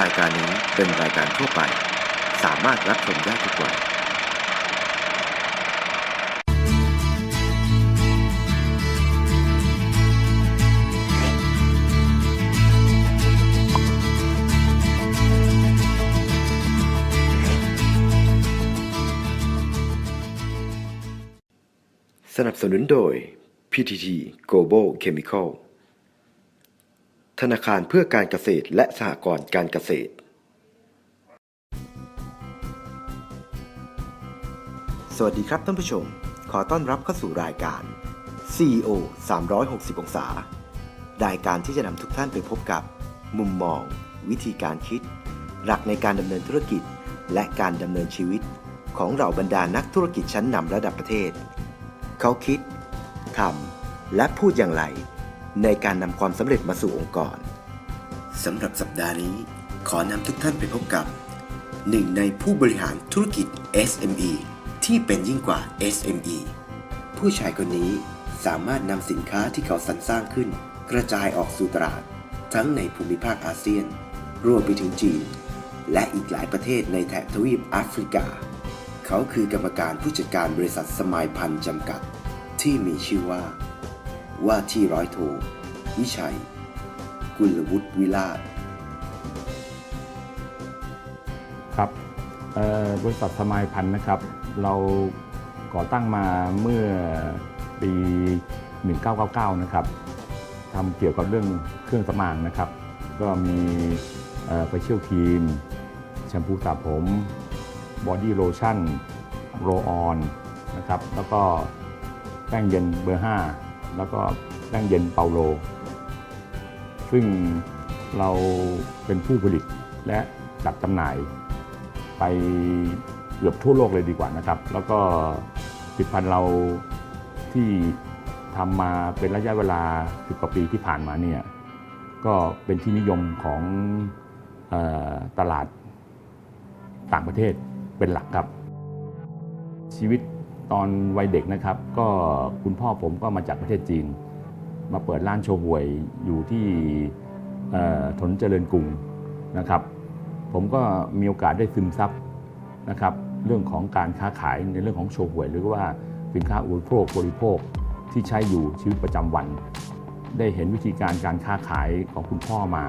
รายการนี้เป็นรายการทั่วไป สามารถรับชมได้ทุกวัยสนับสนุนโดย PTT Global Chemical ธนาคารเพื่อการเกษตรและสหกรณ์การเกษตร สวัสดีครับท่านผู้ชม ขอต้อนรับเข้าสู่รายการ CEO 360 องศา รายการที่จะนำทุกท่านไปพบกับ มุมมอง วิธีการคิด หลักในการดำเนินธุรกิจ และการดำเนินชีวิต ของเหล่าบรรดานักธุรกิจชั้นนำระดับประเทศ เขาคิดทำและพูดอย่างไร ในการนำความสำเร็จมาสู่องค์กรสำหรับสัปดาห์นี้ ขอนำทุกท่านไปพบกับหนึ่งในผู้บริหารธุรกิจ SME ที่เป็นยิ่งกว่า SME ผู้ชายคนนี้สามารถนำสินค้าที่เขาสรรสร้างขึ้น กระจายออกสู่ตลาด ทั้งในภูมิภาคอาเซียน รวมไปถึงจีน และอีกหลายประเทศในแถบทวีปแอฟริกา เขาคือกรรมการผู้จัดการบริษัทสมายพันธ์จำกัด ที่มีชื่อว่า ว่าที่ร้อยโท วิชัย กุลวุฒิวิลาศครับบริษัทสมายพันธ์นะครับ เราก่อตั้งมาเมื่อปี 1999 นะครับทำเกี่ยวกับเรื่องเครื่องสำอางนะครับ ก็มีไปเชียลครีม แชมพูสระผมบอดี้โลชั่นโรออนนะครับ แล้วก็แป้งเย็นเบอร์ 5 แล้วก็แป้งเย็นเปาโล ซึ่งเราเป็นผู้ผลิตและจัดจำหน่ายไปเกือบทั่วโลกเลยดีกว่านะครับ แล้วก็ผลิตภัณฑ์เราที่ทำมาเป็นระยะเวลา10กว่าปีที่ผ่านมาเนี่ยก็เป็นที่นิยมของออตลาดต่างประเทศเป็นหลักครับ ชีวิต ตอนวัยเด็กนะครับ ก็คุณพ่อผมก็มาจากประเทศจีน มาเปิดร้านโชห่วยอยู่ที่ถนนเจริญกรุงนะครับ ผมก็มีโอกาสได้ซึมซับนะครับ เรื่องของการค้าขายในเรื่องของโชห่วย หรือว่าสินค้าอุปโภคบริโภคที่ใช้อยู่ชีวิตประจำวัน ได้เห็นวิธีการการค้าขายของคุณพ่อมา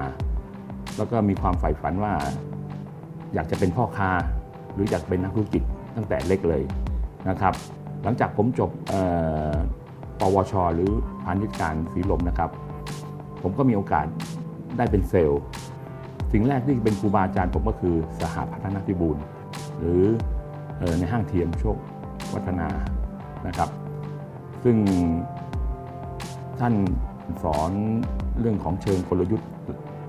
แล้วก็มีความใฝ่ฝันว่า อยากจะเป็นพ่อค้าหรืออยากเป็นนักธุรกิจตั้งแต่เล็กเลย นะครับ หลังจากผมจบปวช หรือพาณิชย์การสีลมนะครับ ผมก็มีโอกาสได้เป็นเซลล์ สิ่งแรกที่เป็นครูบาอาจารย์ผมก็คือสหพัฒนพิบูลหรืออในห้างเทียมโชควัฒนานะครับ ซึ่งท่านสอนเรื่องของเชิงกลยุทธ์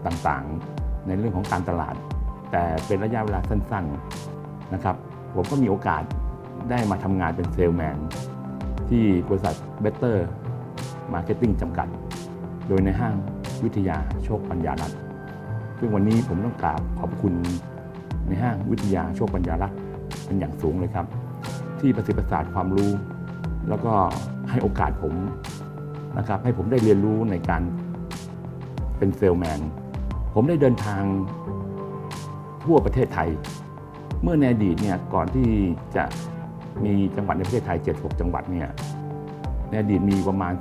ต่างๆ ในเรื่องของการตลาด แต่เป็นระยะเวลาสั้น ๆนะครับ ผมก็มีโอกาส ได้มาทำงานเป็นเซลแมนที่บริษัท Better Marketing จำกัด โดยในห้างวิทยาโชคปัญญารัตน์ซึ่งวันนี้ผมต้องกราบขอบคุณในห้างวิทยาโชคปัญญารัตน์เป็นอย่างสูงเลยครับ ที่ประสิทธิ์ประสาทความรู้ แล้วก็ให้โอกาสผมนะครับให้ผมได้เรียนรู้ในการเป็นเซลแมนผมได้เดินทางทั่วประเทศไทย เมื่อในอดีตเนี่ยก่อนที่จะ มีจังหวัดในประเทศไทย 76 จังหวัดเนี่ยในอดีตมีประมาณ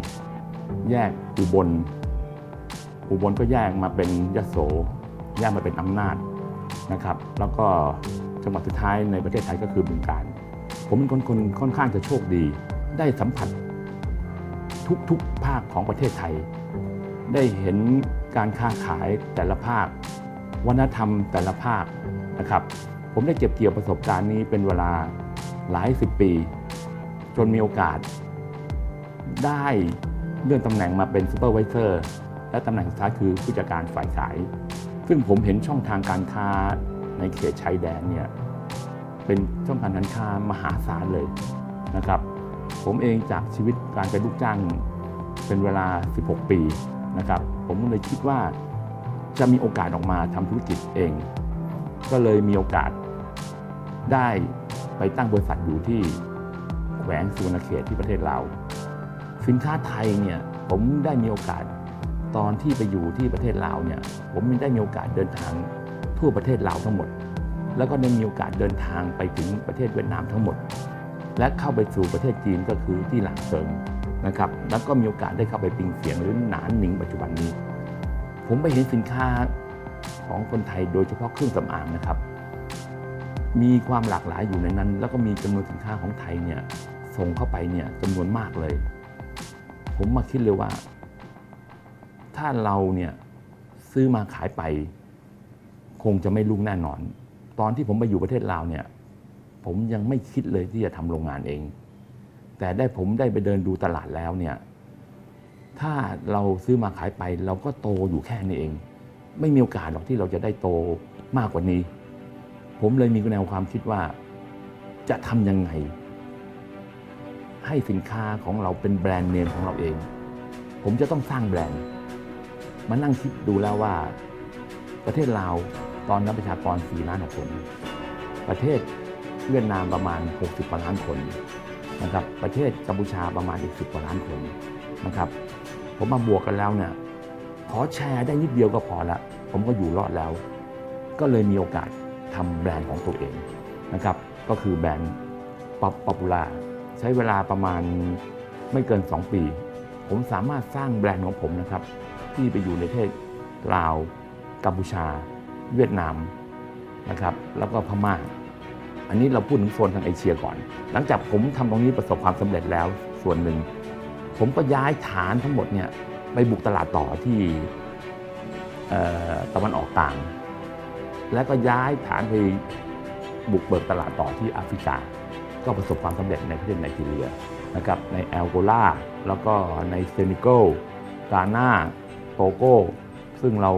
74 แยกอุบล อุบลก็แยกมาเป็นยโส แยกมาเป็นอำนาจนะครับ แล้วก็จังหวัดสุดท้ายในประเทศไทยก็คือบึงกาฬผมเป็นคนคนค่อนข้างจะโชคดี ได้สัมผัสทุกๆภาคของประเทศไทย ได้เห็นการค้าขายแต่ละภาค วัฒนธรรมแต่ละภาคนะครับ ผมได้เก็บเกี่ยวประสบการณ์นี้เป็นเวลา หลายสิบปี จนมีโอกาส ได้เลื่อนตำแหน่งมาเป็นซูเปอร์วิเซอร์และตำแหน่งสุดท้ายคือผู้จัดการฝ่ายขาย ซึ่งผมเห็นช่องทางการค้าในเขตชายแดนเนี่ยเป็นช่องทางการค้ามหาศาลเลยนะครับ ผมเองจากชีวิตการเป็นลูกจ้างเป็นเวลา 16 ปีนะครับ ผมก็เลยคิดว่าจะมีโอกาสออกมาทำธุรกิจเอง ก็เลยมีโอกาสได้ ไปตั้งบริษัทอยู่ที่แขวงสุวรรณเขตที่ประเทศลาวสินค้าไทยเนี่ยผมได้มีโอกาสตอนที่ไปอยู่ที่ประเทศลาวเนี่ยผมได้มีโอกาสเดินทางทั่วประเทศลาวทั้งหมด แล้วก็ได้มีโอกาสเดินทางไปถึงประเทศเวียดนามทั้งหมด และเข้าไปสู่ประเทศจีนก็คือที่หลางเซิงนะครับแล้วก็มีโอกาสได้เข้าไปปิงเสียงหรือหนานหนิงปัจจุบันนี้ ผมไปเห็นสินค้าของคนไทยโดยเฉพาะเครื่องสำอางนะครับ มีความหลากหลายอยู่ในนั้น แล้วก็มีจำนวนสินค้าของไทยเนี่ยส่งเข้าไปเนี่ยจำนวนมากเลย ผมมาคิดเลยว่า ถ้าเราเนี่ยซื้อมาขายไป คงจะไม่รุ่งแน่นอน ตอนที่ผมไปอยู่ประเทศลาวเนี่ย ผมยังไม่คิดเลยที่จะทำโรงงานเอง แต่ได้ผมได้ไปเดินดูตลาดแล้วเนี่ย ถ้าเราซื้อมาขายไป เราก็โตอยู่แค่นี้เอง ไม่มีโอกาสหรอกที่เราจะได้โตมากกว่านี้ ผมเลยมีแนวความคิดว่าจะทำยังไง ให้สินค้าของเราเป็นแบรนด์เนมของเราเอง ผมจะต้องสร้างแบรนด์ มานั่งคิดดูแล้วว่า ประเทศลาวตอนนั้นประชากร 4 ล้านคน ประเทศเวียดนามประมาณ 60กว่าล้านคนนะครับ ประเทศกัมพูชาประมาณอีก10กว่าล้านคนนะครับ ผมมาบวกกันแล้วเนี่ยขอแชร์ได้นิดเดียวก็พอละ ผมก็อยู่รอดแล้ว ก็เลยมีโอกาส ทำแบรนด์ของตัวเองนะครับก็คือแบรนด์ป๊อปป๊อปปูล่าใช้เวลาประมาณไม่เกิน 2 ปี ผมสามารถสร้างแบรนด์ของผมนะครับ ที่ไปอยู่ในประเทศลาว กัมพูชา เวียดนามนะครับแล้วก็พม่า อันนี้เราพูดถึงโซนทางเอเชียก่อน หลังจากผมทำตรงนี้ประสบความสำเร็จแล้วส่วนหนึ่ง ผมก็ย้ายฐานทั้งหมดเนี่ยไปบุกตลาดต่อที่ตะวันออกกลาง แล้วก็ย้ายฐานไปบุกเบิกตลาดต่อที่แอฟริกา ก็ประสบความสำเร็จในประเทศไนจีเรียนะครับในแอลโกลาแล้วก็ในเซนิโกกาหน้าโตโกซึ่งเรา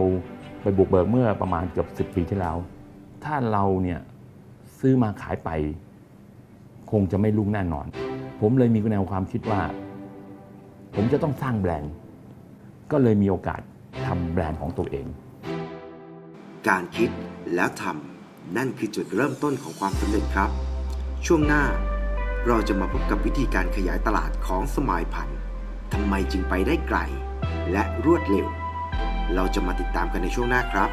ไปบุกเบิกเมื่อประมาณเกือบ10 ปีที่แล้ว ถ้าเราเนี่ยซื้อมาขายไป คงจะไม่รุ่งแน่นอน ผมเลยมีแนวความคิดว่า ผมจะต้องสร้างแบรนด์ ก็เลยมีโอกาสทำแบรนด์ของตัวเอง การคิด แล้วทำนั่นคือจุดเริ่มต้นของความสำเร็จครับ ช่วงหน้าเราจะมาพบกับวิธีการขยายตลาดของสมายพันธุ์ทำไมจึงไปได้ไกล และรวดเร็ว เราจะมาติดตามกันในช่วงหน้าครับ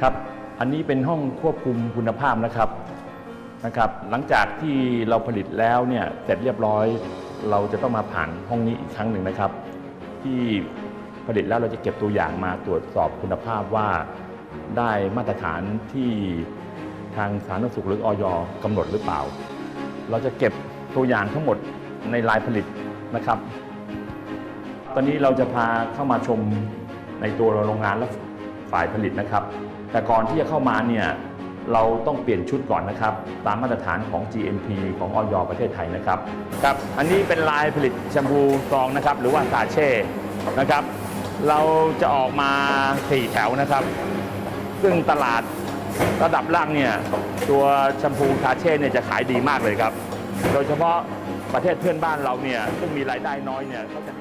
ครับ อันนี้เป็นห้องควบคุมคุณภาพนะครับ นะครับหลังจากที่เราผลิตแล้วเนี่ยเสร็จเรียบร้อย เราจะต้องมาผ่านห้องนี้อีกครั้งหนึ่งนะครับ ที่ผลิตแล้วเราจะเก็บตัวอย่างมาตรวจสอบคุณภาพว่าได้มาตรฐานที่ทางสาธารณสุขหรือออยกำหนดหรือเปล่า เราจะเก็บตัวอย่างทั้งหมดในลายผลิตนะครับ ตอนนี้เราจะพาเข้ามาชมในตัวโรงงานและฝ่ายผลิตนะครับ แต่ก่อนที่จะเข้ามาเนี่ย เราต้องเปลี่ยนชุดก่อนนะครับ ตามมาตรฐานของ GMP ของออยประเทศไทยนะครับครับ อันนี้เป็นลายผลิตแชมพูซองนะครับ หรือว่าสาเช่นะครับ เราจะออกมา4แถวนะครับ ซึ่งตลาดระดับล่างเนี่ยตัวแชมพูซาเช่เนี่ยจะขายดีมากเลยครับ โดยเฉพาะประเทศเพื่อนบ้านเราเนี่ยซึ่งมีรายได้น้อยเนี่ยเขาจะ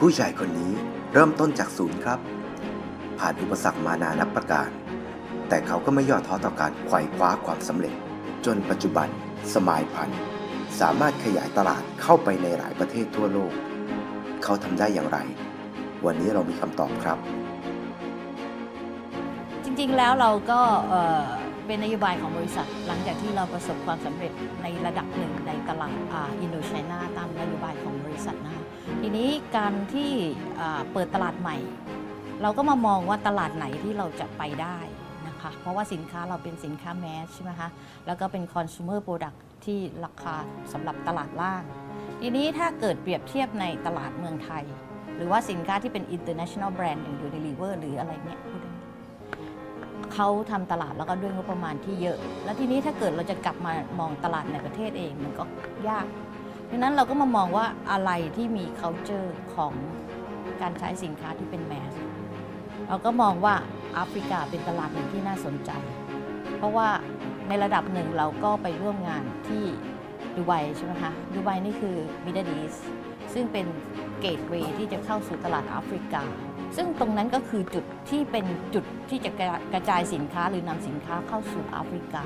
ผู้ชายคนนี้เริ่มต้นจากศูนย์ครับ ผ่านอุปสรรคมานานับประการ แต่เขาก็ไม่ย่อท้อต่อการไขว่คว้าความสำเร็จ จนปัจจุบันสมายพันธ์สามารถขยายตลาดเข้าไปในหลายประเทศทั่วโลก เขาทำได้อย่างไร วันนี้เรามีคำตอบครับ จริงๆแล้วเราก็เป็นนโยบายของบริษัท หลังจากที่เราประสบความสำเร็จในระดับหนึ่งในตลาดอินโดไชน่าตามนโยบายของบริษัทนะคะทีนี้การที่เปิดตลาดใหม่ เราก็มามองว่าตลาดไหนที่เราจะไปได้ คะเพราะว่าสินค้าเราเป็นสินค้าแมสใช่ไหมคะ แล้วก็เป็น consumer product ที่ราคาสำหรับตลาดล่าง ทีนี้ถ้าเกิดเปรียบเทียบในตลาดเมืองไทย หรือว่าสินค้าที่เป็น international brand อย่าง Unilever หรืออะไรเนี่ยพูดได้เขาทำตลาดแล้วก็ด้วยงบประมาณที่เยอะ แล้วทีนี้ถ้าเกิดเราจะกลับมามองตลาดในประเทศเองมันก็ยากดังนั้นเราก็มามองว่าอะไรที่มี culture ของการใช้สินค้าที่เป็นแมสเราก็มองว่า แอฟริกาเป็นตลาดหนึ่งที่น่าสนใจ เพราะว่าในระดับหนึ่งเราก็ไปร่วมงานที่ดูไบใช่ไหมคะดูไบนี่คือ Middle East ซึ่งเป็นเกตเวย์ที่จะเข้าสู่ตลาดแอฟริกา ซึ่งตรงนั้นก็คือจุดที่เป็นจุดที่จะกระจายสินค้าหรือนำสินค้าเข้าสู่แอฟริกา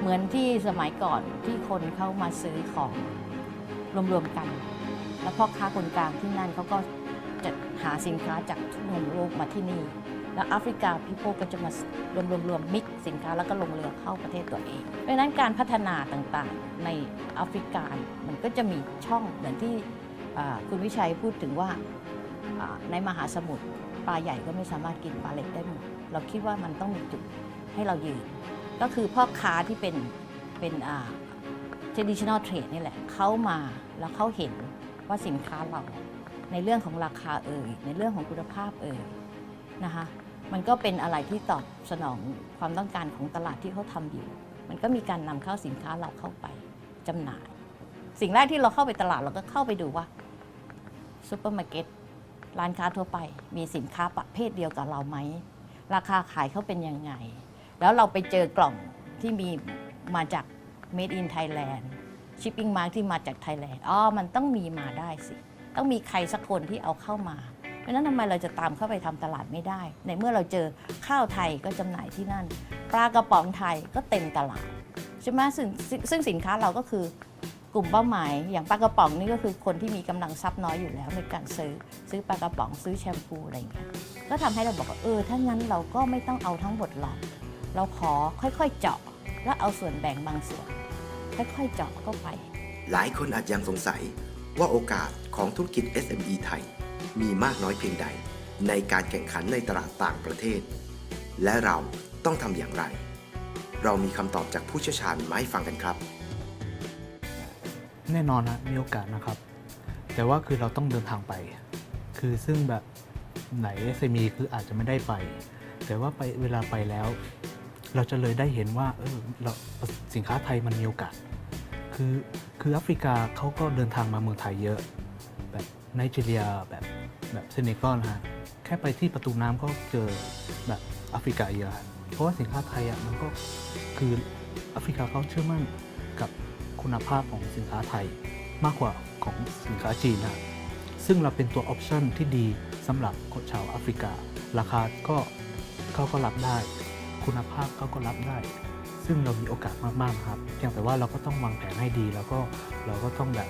เหมือนที่สมัยก่อนที่คนเข้ามาซื้อของรวมๆกัน แล้วพ่อค้าคนกลางที่นั่นเขาก็จะหาสินค้าจากทุกมุมโลกมาที่นี่ แล้วแอฟริกาพี่โปก็จะมารวมรวมรวมมิกสินค้าแล้วก็ลงเรือเข้าประเทศตัวเอง เพราะนั้นการพัฒนาต่างๆในแอฟริกามันก็จะมีช่องเหมือนที่คุณวิชัยพูดถึงว่าอ่าในมหาสมุทรปลาใหญ่ก็ไม่สามารถกินปลาเล็กได้หมดเราคิดว่ามันต้องมีจุดให้เรายืน ก็คือพ่อค้าที่เป็นเป็นอ่า traditional trade นี่แหละเขามาแล้วเขาเห็นว่าสินค้าเราในเรื่องของราคาเอ่ยในเรื่องของคุณภาพเอ่ยนะคะ มันก็เป็นอะไรที่ตอบสนองความต้องการของตลาดที่เขาทำอยู่ มันก็มีการนำเข้าสินค้าเราเข้าไปจำหน่าย สิ่งแรกที่เราเข้าไปตลาดเราก็เข้าไปดูว่าซูเปอร์มาร์เก็ตร้านค้าทั่วไป มีสินค้าประเภทเดียวกับเราไหม ราคาขายเขาเป็นยังไง แล้วเราไปเจอกล่องที่มีมาจาก Made in Thailand Shipping Mark ที่มาจาก Thailand อ๋อมันต้องมีมาได้สิ ต้องมีใครสักคนที่เอาเข้ามา เพราะนั้นทำไมเราจะตามเข้าไปทำตลาดไม่ได้ ในเมื่อเราเจอข้าวไทยก็จำหน่ายที่นั่น ปลากระป๋องไทยก็เต็มตลาดใช่ไหมซึ่งซึ่งซึ่งสินค้าเราก็คือกลุ่มเป้าหมาย อย่างปลากระป๋องนี่ก็คือคนที่มีกำลังทรัพย์น้อยอยู่แล้วในการซื้อ ซื้อปลากระป๋องซื้อแชมพูอะไรอย่างเงี้ยก็ทำให้เราบอกว่าเออถ้างั้นเราก็ไม่ต้องเอาทั้งหมดหรอกเราขอค่อยๆเจาะ แล้วเอาส่วนแบ่งบางส่วน ค่อยๆเจาะเข้าไป หลายคนอาจยังสงสัยว่าโอกาสของธุรกิจ SME ไทย มีมากน้อยเพียงใด ในการแข่งขันในตลาดต่างประเทศ และเราต้องทำอย่างไร เรามีคำตอบจากผู้เชี่ยวชาญมาให้ฟังกันครับ แน่นอนนะมีโอกาสนะครับ แต่ว่าคือเราต้องเดินทางไป คือซึ่งแบบไหน SME คืออาจจะไม่ได้ไป แต่ว่าไปเวลาไปแล้ว เราจะเลยได้เห็นว่าเออเราสินค้าไทยมันมีโอกาส คือคือแอฟริกาเขาก็เดินทางมาเมืองไทยเยอะ แบบไนจีเรียแบบ แบบเซเนกัลนะฮะแค่ไปที่ประตูน้ำก็เจอแบบแอฟริกาเยอะฮะเพราะว่าสินค้าไทยอะมันก็คือแอฟริกาเขาเชื่อมั่นกับคุณภาพของสินค้าไทยมากกว่าของสินค้าจีนนะซึ่งเราเป็นตัวออปชันที่ดีสำหรับคนชาวแอฟริกา ราคาก็เขาก็รับได้ คุณภาพเขาก็รับได้ ซึ่งเรามีโอกาสมากๆนะครับเพียงแต่ว่าเราก็ต้องวางแผนให้ดีแล้วก็เราก็ต้องแบบ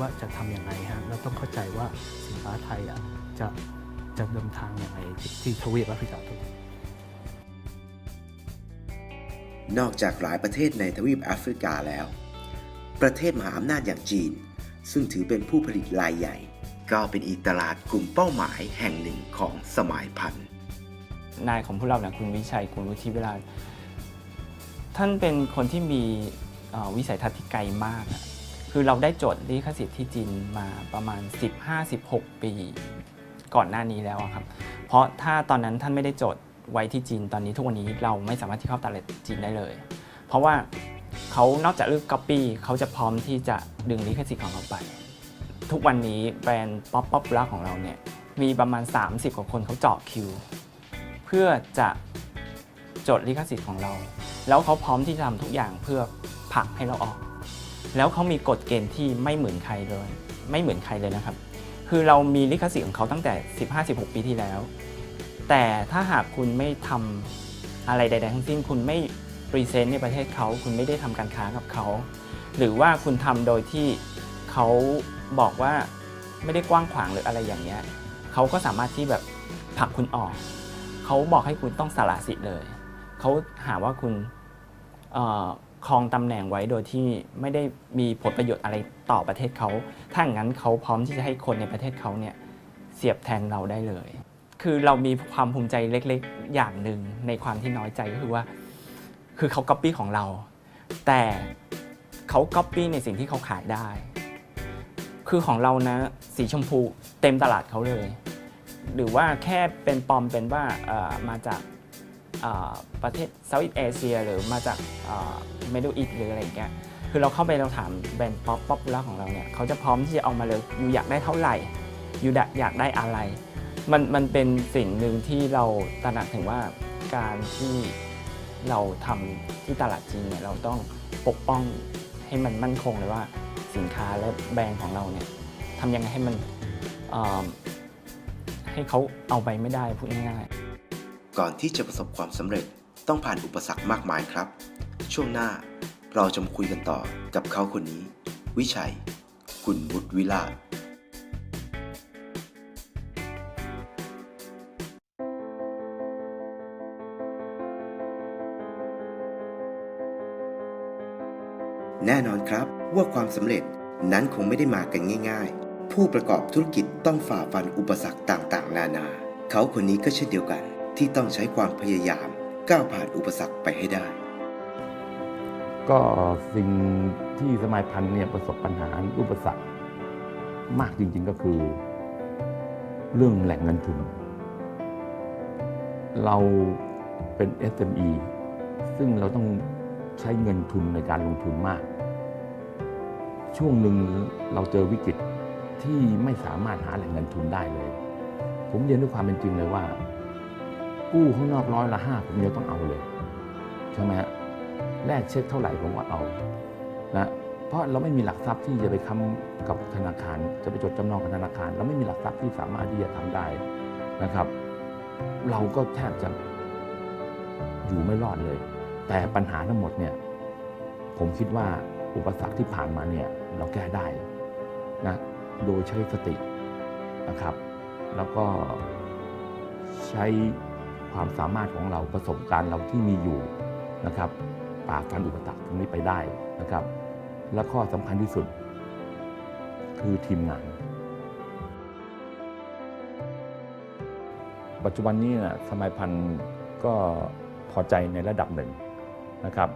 ว่าจะทำอย่างไรฮะเราต้องเข้าใจว่าสินค้าไทยอะจะจะเดินทางอย่างไรที่ที่ทวีปแอฟริกาทุกนอกจากหลายประเทศในทวีปแอฟริกาแล้ว ประเทศมหาอำนาจอย่างจีน ซึ่งถือเป็นผู้ผลิตรายใหญ่ ก็เป็นอีกตลาดกลุ่มเป้าหมายแห่งหนึ่งของสมัยพันธุ์นายของพวกเราเนี่ยคุณวิชัยคุณวุฒิเวลา ท่านเป็นคนที่มีเอ่อวิสัยทัศน์ที่ไกลมากอะ คือเราได้โจทย์ลิขสิทธิ์ที่จีนมาประมาณ 15-16 ปี ก่อนหน้านี้แล้วครับ เพราะถ้าตอนนั้นท่านไม่ได้โจทย์ไว้ที่จีนตอนนี้ทุกวันนี้เราไม่สามารถที่เข้าตลาดจีนได้เลย เพราะว่าเขานอกจากเลือกก๊อปปี้เขาจะพร้อมที่จะดึงลิขสิทธิ์ของเราไป ทุกวันนี้แบรนด์ป๊อปป๊อปล่าของเราเนี่ยมีประมาณ 30 กว่าคนเขาเจาะคิว เพื่อจะจดลิขสิทธิ์ของเรา แล้วเขาพร้อมที่จะทำทุกอย่างเพื่อผลักให้เราออก แล้วเขามีกฎเกณฑ์ที่ไม่เหมือนใครเลย ไม่เหมือนใครเลยนะครับ คือเรามีลิขสิทธิ์ของเขาตั้งแต่ 15-16 ปีที่แล้ว แต่ถ้าหากคุณไม่ทำอะไรใดๆทั้งสิ้น คุณไม่พรีเซนต์ในประเทศเขา คุณไม่ได้ทำการค้ากับเขา หรือว่าคุณทำโดยที่เขาบอกว่าไม่ได้กว้างขวางหรืออะไรอย่างเงี้ยเขาก็สามารถที่แบบผลักคุณออก เขาบอกให้คุณต้องสละสิทธิ์เลย เขาหาว่าคุณเอ่อ ครองตำแหน่งไว้โดยที่ไม่ได้มีผลประโยชน์อะไรต่อประเทศเขา ถ้าอย่างนั้นเขาพร้อมที่จะให้คนในประเทศเขาเนี่ยเสียบแทนเราได้เลย คือเรามีความภูมิใจเล็กๆ อย่างหนึ่งในความที่น้อยใจก็คือว่า คือเขาก๊อปปี้ของเรา แต่เขาก๊อปปี้ในสิ่งที่เขาขายได้ คือของเรานะสีชมพูเต็มตลาดเขาเลย หรือว่าแค่เป็นปลอมเป็นว่ามาจาก ประเทศเซาท์อีสเอเชียหรือมาจากเมดูอีสหรืออะไรอย่างเงี้ยคือเราเข้าไปเราถามแบรนด์ป๊อปป๊อปล่าของเราเนี่ยเขาจะพร้อมที่จะเอามาเลยอยู่อยากได้เท่าไหร่อยู่อยากได้อะไรมันมันเป็นสิ่งหนึ่งที่เราตระหนักถึงว่าการที่เราทำที่ตลาดจีนเนี่ยเราต้องปกป้องให้มันมั่นคงเลยว่าสินค้าและแบรนด์ของเราเนี่ยทำยังไงให้มันให้ให้เขาเอาไปไม่ได้พูดง่ายๆ ก่อนที่จะประสบความสำเร็จต้องผ่านอุปสรรคมากมายครับ ช่วงหน้าเราจะมาคุยกันต่อกับเขาคนนี้ วิชัยกุลบุตรวิลาศแน่นอนครับว่าความสำเร็จนั้นคงไม่ได้มากันง่าย ๆ ผู้ประกอบธุรกิจต้องฝ่าฟันอุปสรรคต่างๆ นานา เขาคนนี้ก็เช่นเดียวกัน ที่ต้องใช้ความพยายามก้าวผ่านอุปสรรคไปให้ได้ ก็สิ่งที่สมัยพันธ์เนี่ยประสบปัญหาอุปสรรคมากจริง ๆก็คือ เรื่องแหล่งเงินทุน เราเป็น SME ซึ่งเราต้องใช้เงินทุนในการลงทุนมาก ช่วงหนึ่งเราเจอวิกฤตที่ไม่สามารถหาแหล่งเงินทุนได้เลย ผมเรียนด้วยความเป็นจริงเลยว่า กู้ข้างนอกร้อยละห้าผมยังต้องเอาเลยใช่ไหมฮะแลกเช็คเท่าไหร่ผมก็เอานะเพราะเราไม่มีหลักทรัพย์ที่จะไปค้ำกับธนาคาร จะไปจดจำนองกับธนาคาร เราไม่มีหลักทรัพย์ที่สามารถที่จะทำได้นะครับ เราก็แทบจะอยู่ไม่รอดเลย แต่ปัญหาทั้งหมดเนี่ยผมคิดว่าอุปสรรคที่ผ่านมาเนี่ยเราแก้ได้นะโดยใช้สตินะครับ แล้วก็ใช้ ความสามารถของเราประสบการณ์เราที่มีอยู่นะครับฝ่าฟันอุปสรรคตรงนี้ไปได้นะครับ และข้อสำคัญที่สุด คือทีมงาน ปัจจุบันนี้นะสมัยพันธ์ก็พอใจในระดับหนึ่งนะครับ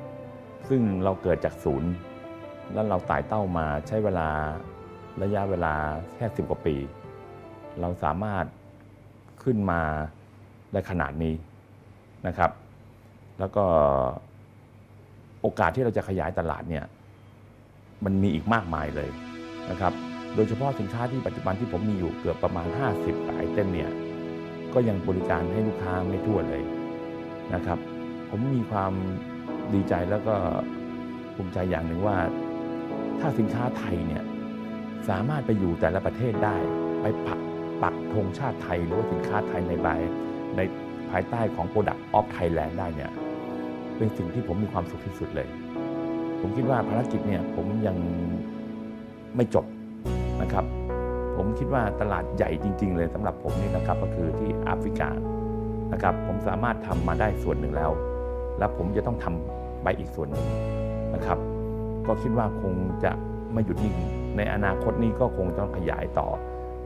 ซึ่งเราเกิดจากศูนย์ แล้วเราไต่เต้ามาใช้เวลาระยะเวลาแค่สิบกว่าปี เราสามารถขึ้นมา ได้ขนาดนี้นะครับ แล้วก็โอกาสที่เราจะขยายตลาดเนี่ยมันมีอีกมากมายเลยนะครับ โดยเฉพาะสินค้าที่ปัจจุบันที่ผมมีอยู่เกือบประมาณ 50ไอเทมเนี่ยก็ยังบริการให้ลูกค้าไม่ทั่วเลยนะครับ ผมมีความดีใจแล้วก็ภูมิใจอย่างหนึ่งว่า ถ้าสินค้าไทยเนี่ยสามารถไปอยู่แต่ละประเทศได้ ไปปักปักธงชาติไทยหรือว่าสินค้าไทยในใบ ในภายใต้ของ Product of Thailand ได้เนี่ยเป็นสิ่งที่ผมมีความสุขที่สุดเลย ผมคิดว่าภารกิจเนี่ยผมยังไม่จบนะครับ ผมคิดว่าตลาดใหญ่จริง ๆ เลยสำหรับผมนี่นะครับก็คือที่แอฟริกานะครับผมสามารถทำมาได้ส่วนหนึ่งแล้ว แล้วผมจะต้องทำไปอีกส่วนหนึ่งนะครับ ก็คิดว่าคงจะไม่หยุดนิ่งในอนาคตนี้ก็คงต้องขยายต่อ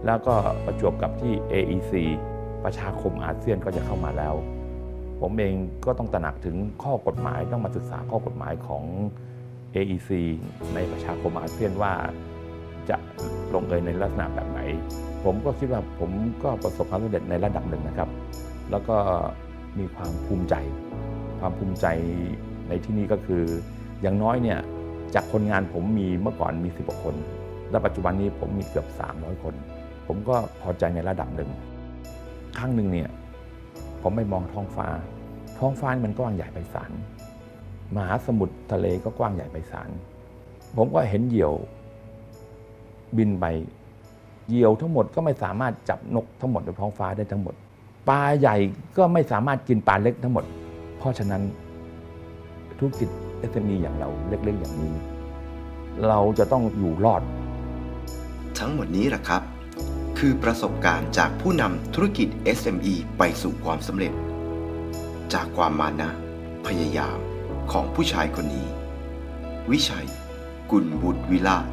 แล้วก็ประจวบกับที่ AEC ประชาคมอาเซียนก็จะเข้ามาแล้ว ผมเองก็ต้องตระหนักถึงข้อกฎหมายต้องมาศึกษาข้อกฎหมายของ AEC ในประชาคมอาเซียนว่าจะลงเอยในลักษณะแบบไหน ผมก็คิดว่าผมก็ประสบความสำเร็จในระดับหนึ่งนะครับ แล้วก็มีความภูมิใจ ความภูมิใจในที่นี้ก็คือ อย่างน้อยเนี่ยจากคนงานผมมีเมื่อก่อนมี 10กว่าคน และปัจจุบันนี้ผมมีเกือบ 300 คน ผมก็พอใจในระดับหนึ่ง ครั้งหนึ่งเนี่ยผมไม่มองท้องฟ้า ท้องฟ้ามันกว้างใหญ่ไพศาลมหาสมุทรทะเลก็กว้างใหญ่ไพศาลผมก็เห็นเหยี่ยวบินไปเหยี่ยวทั้งหมดก็ไม่สามารถจับนกทั้งหมดในท้องฟ้าได้ทั้งหมดปลาใหญ่ก็ไม่สามารถกินปลาเล็กทั้งหมด เพราะฉะนั้นธุรกิจ SME อย่างเราเล็กๆอย่างนี้ เราจะต้องอยู่รอด ทั้งหมดนี้แหละครับ คือประสบการณ์จากผู้นำธุรกิจ SME ไปสู่ความสำเร็จ จากความมานะ พยายามของผู้ชายคนนี้ วิชัย กุลบุตรวิลาศ